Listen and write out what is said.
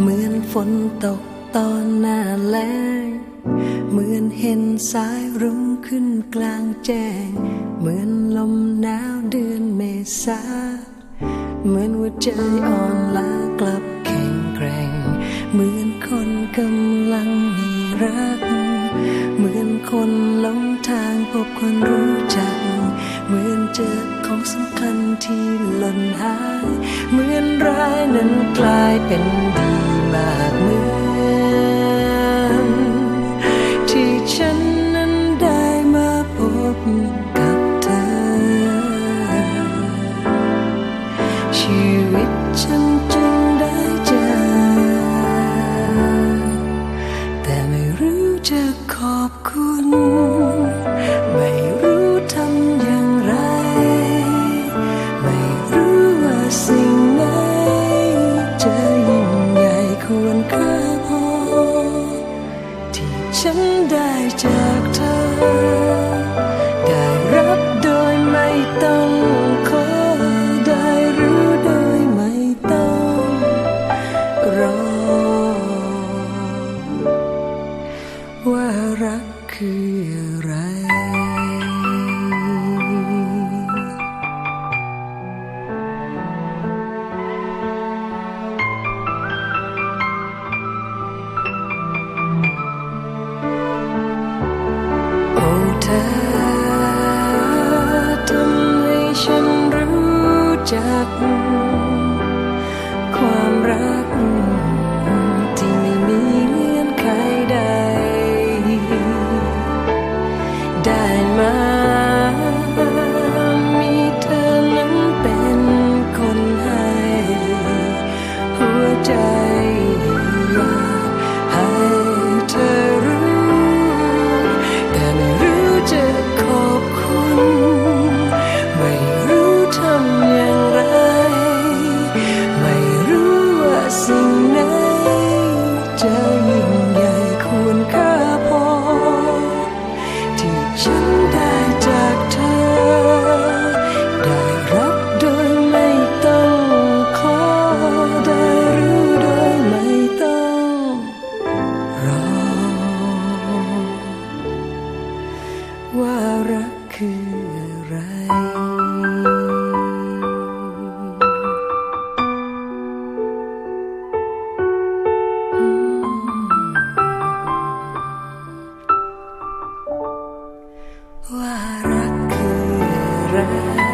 เหมือนฝนตกตอนหน้าแล้งเหมือนเห็นสายรุ้งขึ้นกลางแจ้ง เหมือนลมหนาวเดือนเมษาเหมือนหัวใจอ่อนล้ากลับแข็งแกร่ง เหมือนคนกำลังมีรัก เหมือนคนหลงทางพบคนรู้ เจอของสำคัญที่หล่นหาย เหมือนร้ายนั้นกลายเป็นดีมา จากเธอ ได้รับโดยไม่ต้องขอ ได้รู้โดยไม่ต้องรอ ว่ารักคืออะไร จัก ความรัก ที่ไม่มีเงื่อนไขใด ได้มามีเธอนั้นเป็นคนให้ หัวใจ regret.